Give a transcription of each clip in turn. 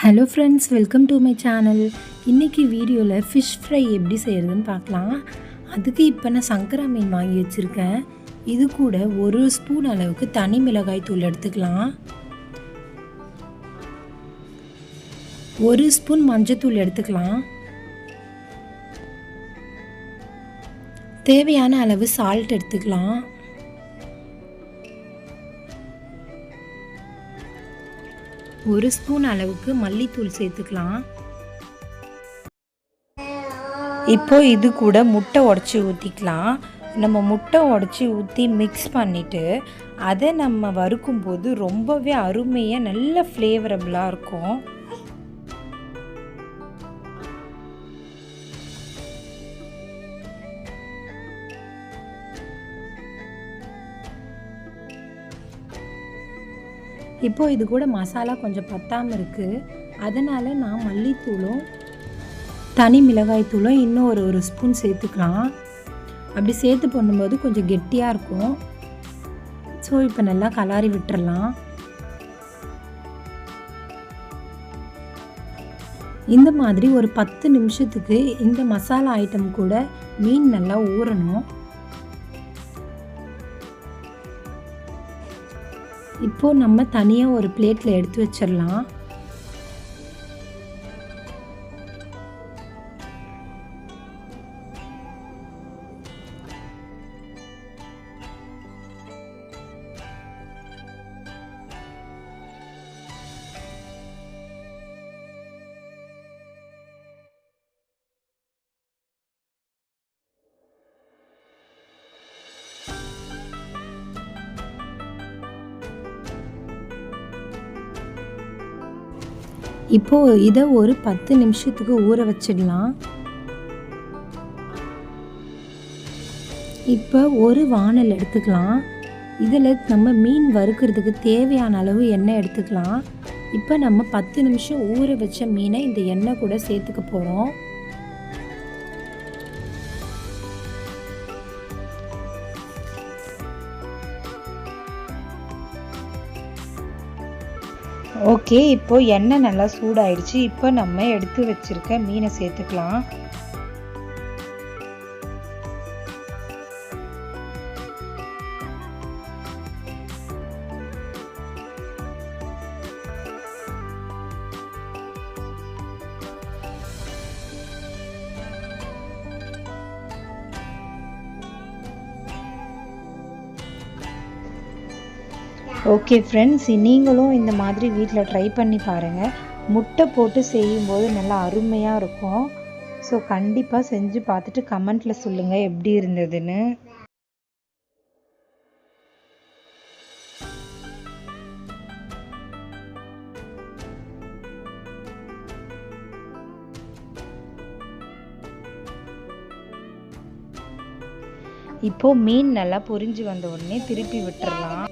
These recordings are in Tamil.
Hello friends welcome to my channel இன்றைக்கி வீடியோவில் ஃபிஷ் ஃப்ரை எப்படி செய்கிறதுன்னு பார்க்கலாம். அதுக்கு இப்போ நான் சங்கரா மீன் வாங்கி வச்சுருக்கேன். இது கூட ஒரு ஸ்பூன் அளவுக்கு தனி மிளகாய் தூள் எடுத்துக்கலாம். ஒரு ஸ்பூன் மஞ்சத்தூள் எடுத்துக்கலாம். தேவையான அளவு சால்ட் எடுத்துக்கலாம். ஒரு ஸ்பூன் அளவுக்கு மல்லித்தூள் சேர்த்துக்கலாம். இப்போ இது கூட முட்டை உடச்சி ஊற்றிக்கலாம் நம்ம முட்டை உடச்சி ஊற்றி மிக்ஸ் பண்ணிவிட்டு அதை நம்ம வறுக்கும்போது ரொம்பவே அருமையாக நல்ல ஃப்ளேவரபுளாக இருக்கும். இப்போது இது கூட மசாலா கொஞ்சம் பத்தாமல் இருக்குது அதனால் நான் மல்லித்தூளும் தனி மிளகாய் தூளும் இன்னும் ஒரு ஒரு ஸ்பூன் சேர்த்துக்கலாம். அப்படி சேர்த்து பண்ணும்போது கொஞ்சம் கெட்டியாக இருக்கும். ஸோ இப்போ நல்லா கலாரி விட்டுறலாம். இந்த மாதிரி ஒரு பத்து நிமிஷத்துக்கு இந்த மசாலா ஐட்டம் கூட மீன் நல்லா ஊறணும். இப்போது நம்ம தனியாக ஒரு பிளேட்டில் எடுத்து வச்சிடலாம். இப்போது இதை ஒரு பத்து நிமிஷத்துக்கு ஊற வச்சிடலாம். இப்போ ஒரு வானல் எடுத்துக்கலாம். இதில் நம்ம மீன் வறுக்கிறதுக்கு தேவையான அளவு எண்ணெய் எடுத்துக்கலாம். இப்போ நம்ம பத்து நிமிஷம் ஊற வச்ச மீனை இந்த எண்ணெய் கூட சேர்த்துக்க போகிறோம் ஓகே இப்போது எண்ணெய் நல்லா சூடாயிடுச்சு. இப்போ நம்ம எடுத்து வச்சுருக்க மீனை சேர்த்துக்கலாம். ஓகே ஃப்ரெண்ட்ஸ் நீங்களும் இந்த மாதிரி வீட்டில் ட்ரை பண்ணி பாருங்கள் முட்டை போட்டு செய்யும்போது நல்லா அருமையாக இருக்கும். ஸோ கண்டிப்பாக செஞ்சு பார்த்துட்டு கமெண்ட்டில் சொல்லுங்கள் எப்படி இருந்ததுன்னு. இப்போ மீன் நல்லா பொரிஞ்சு வந்த உடனே திருப்பி விட்டுறலாம்.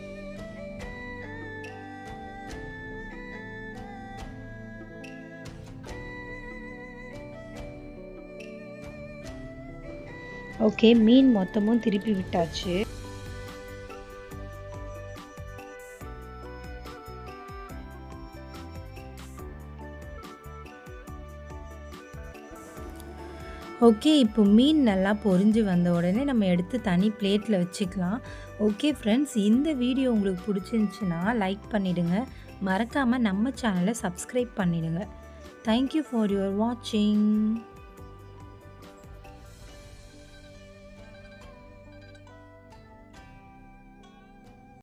ஓகே மீன் மொத்தமும் திருப்பி விட்டாச்சு. ஓகே இப்போ மீன் நல்லா பொரிஞ்சு வந்த உடனே நம்ம எடுத்து தனி பிளேட்டில் வச்சுக்கலாம். ஓகே ஃப்ரெண்ட்ஸ் இந்த வீடியோ உங்களுக்கு பிடிச்சிருந்துச்சுன்னா லைக் பண்ணிவிடுங்க மறக்காமல் நம்ம சேனலை சப்ஸ்கிரைப் பண்ணிவிடுங்க தேங்க்யூ ஃபார் யுவர் வாட்சிங்